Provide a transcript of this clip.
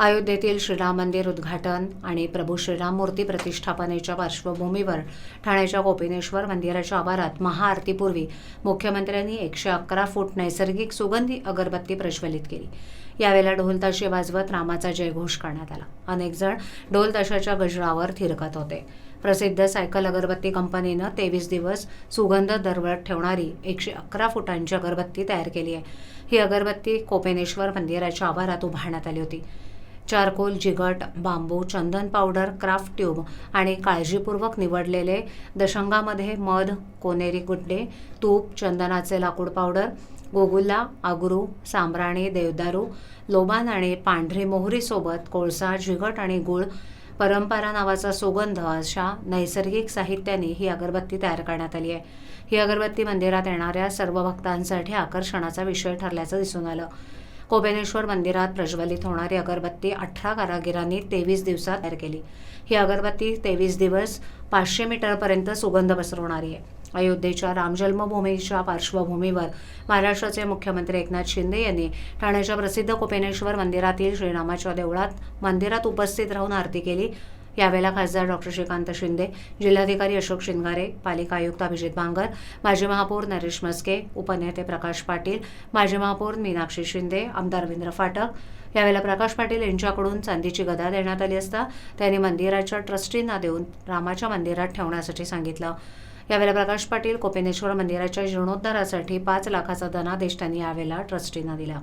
अयोध्येतील श्रीराम मंदिर उद्घाटन आणि प्रभू श्रीराम मूर्ती प्रतिष्ठापनेच्या पार्श्वभूमीवर ठाण्याच्या गोपिनेश्वर मंदिराच्या आवारात महाआरतीपूर्वी मुख्यमंत्र्यांनी एकशे अकरा फूट नैसर्गिक सुगंधी अगरबत्ती प्रज्वलित केली. यावेळेला ढोलताशे वाजवत रामाचा जयघोष करण्यात आला. अनेक जण ढोल गजरावर थिरकत होते. प्रसिद्ध सायकल अगरबत्ती कंपनीनं तेवीस दिवस सुगंध दरवळत ठेवणारी एकशे अकरा फुटांची अगरबत्ती तयार केली आहे. ही अगरबत्ती कोपेनेश्वर मंदिराच्या आवारात उभारण्यात आली होती. चारकोल जिगट बांबू चंदन पावडर क्राफ्ट ट्यूब आणि काळजीपूर्वक निवडलेले दशंगामध्ये मध कोनेरी गुड्डे तूप चंदनाचे लाकूड पावडर गोगुल्ला आगरू सांब्राणी देवदारू लोबान आणि पांढरी मोहरीसोबत कोळसा जिगट आणि गुळ परंपरा नावाचा सुगंध अशा नैसर्गिक साहित्याने ही अगरबत्ती तयार करण्यात आली आहे. ही अगरबत्ती मंदिरात येणाऱ्या सर्व भक्तांसाठी आकर्षणाचा विषय ठरल्याचं दिसून आलं. कोबेनेश्वर मंदिरात प्रज्वलित होणारी अगरबत्ती अठरा कारागिरांनी तेवीस दिवसात तयार केली. ही अगरबत्ती तेवीस दिवस पाचशे मीटरपर्यंत सुगंध पसरवणारी आहे. अयोध्येच्या रामजन्मभूमीच्या पार्श्वभूमीवर महाराष्ट्राचे मुख्यमंत्री एकनाथ शिंदे यांनी ठाण्याच्या प्रसिद्ध कोपेनेश्वर मंदिरातील श्रीरामाच्या देवळात मंदिरात उपस्थित राहून आरती केली. यावेळेला खासदार डॉक्टर श्रीकांत शिंदे जिल्हाधिकारी अशोक शिंगारे पालिका आयुक्त अभिजित बांगर माजी महापौर नरेश मस्के उपनेते प्रकाश पाटील माजी महापौर मीनाक्षी शिंदे आमदार रवींद्र फाटक. यावेळेला प्रकाश पाटील यांच्याकडून चांदीची गदा देण्यात आली असता त्यांनी मंदिराच्या ट्रस्टींना देऊन रामाच्या मंदिरात ठेवण्यासाठी सांगितलं. यावेळेला प्रकाश पाटील कोपेनेश्वर मंदिराच्या जीर्णोद्धारासाठी पाच लाखाचा धनादेश त्यांनी यावेळेला ट्रस्टींना दिला.